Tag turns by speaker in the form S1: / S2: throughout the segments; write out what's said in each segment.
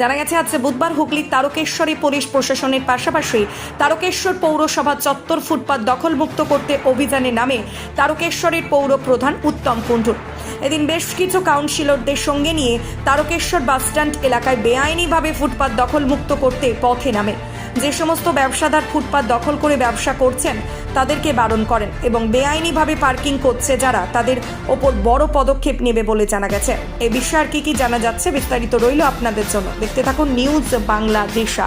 S1: জানা গেছে আজকে বুধবার হুগলির তারকেশ্বরী পুলিশ প্রশাসনের পাশাপাশি তারকেশ্বর পৌরসভা চত্বর ফুটপাত দখলমুক্ত করতে অভিযানে নামে তারকেশ্বরের পৌর প্রধান উত্তম কুণ্ডু। এদিন বেশ কিছু কাউন্সিলরদের সঙ্গে নিয়ে তারকেশ্বর বাসস্ট্যান্ড এলাকায় বেআইনিভাবে ফুটপাত দখলমুক্ত করতে পথে নামে। যে সমস্ত ব্যবসাদার ফুটপাত দখল করে ব্যবসা করছেন তাদেরকে বারণ করেন এবং বেআইনিভাবে পার্কিং করছে যারা তাদের ওপর বড় পদক্ষেপ নেবে বলে জানা গেছে। এ বিষয়ে আর কি কি জানা যাচ্ছে বিস্তারিত রইল আপনাদের জন্য। দেখতে থাকুন নিউজ বাংলা দিশা।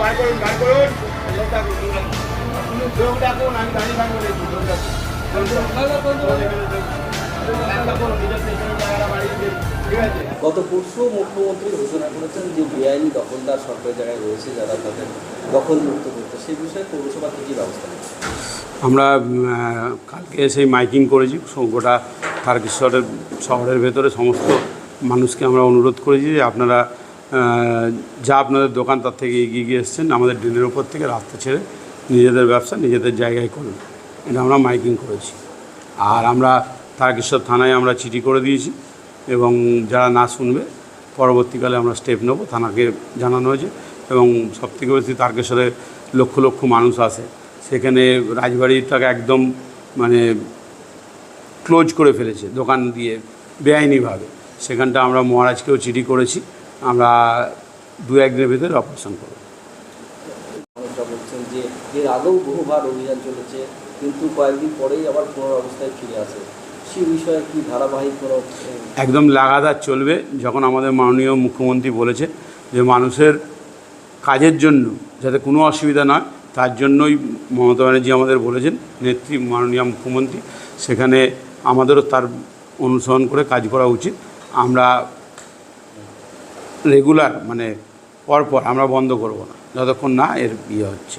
S2: বার করুন বার করুন। ডাকুন ডাকুন। আমি গাড়ি ভাঙবো দেখুন লোক ডাকুন। ঠিক আছে।
S3: গত পরশু মুখ্যমন্ত্রী ঘোষণা করেছেন যে বেআইনি দখলদার সরকারি জায়গায় রয়েছে যারা তাদের দখল মুক্ত করতে, সেই বিষয়ে পৌরসভা কী ব্যবস্থা
S4: আমরা কালকে সেই মাইকিং করেছি গোটা তারকেশ্বরের শহরের ভেতরে সমস্ত মানুষকে আমরা অনুরোধ করেছি যে আপনারা যা আপনাদের দোকান তার থেকে এগিয়ে গিয়ে এসছেন, আমাদের ড্রেনের ওপর থেকে রাস্তা ছেড়ে নিজেদের ব্যবসা নিজেদের জায়গায় করুন। এটা আমরা মাইকিং করেছি। আর আমরা তারকেশ্বর থানায় আমরা চিঠি করে দিয়েছি। এবং যারা না শুনবে, পরবর্তীকালে আমরা স্টেপ নেব, থানাকে জানানো হয়েছে এবং সবথেকে বেশি তারকেশ্বরে লক্ষ লক্ষ মানুষ আসে। সেখানে রাজবাড়িটাকে একদম মানে ক্লোজ করে ফেলেছে, দোকান দিয়ে বেআইনিভাবে। সেখানটা আমরা মহারাজকেও চিঠি করেছি, আমরা দু একদিনের ভিতরে অপারেশন করব।
S3: যে এর বহুবার অভিযান চলেছে, কিন্তু কয়েকদিন পরেই আবার পুনর অবস্থায় ফিরে আসে। সেই বিষয়ে কি ধারাবাহিক কোনো
S4: একদম লাগাতার চলবে যখন আমাদের মাননীয় মুখ্যমন্ত্রী বলেছে যে মানুষের কাজের জন্য যাতে কোনো অসুবিধা নয় তার জন্যই মমতা ব্যানার্জি আমাদের বলেছেন নেত্রী মাননীয় মুখ্যমন্ত্রী সেখানে আমাদেরও তার অনুসরণ করে কাজ করা উচিত। আমরা রেগুলার মানে পরপর আমরা বন্ধ করব না যতক্ষণ না এর ইয়ে হচ্ছে।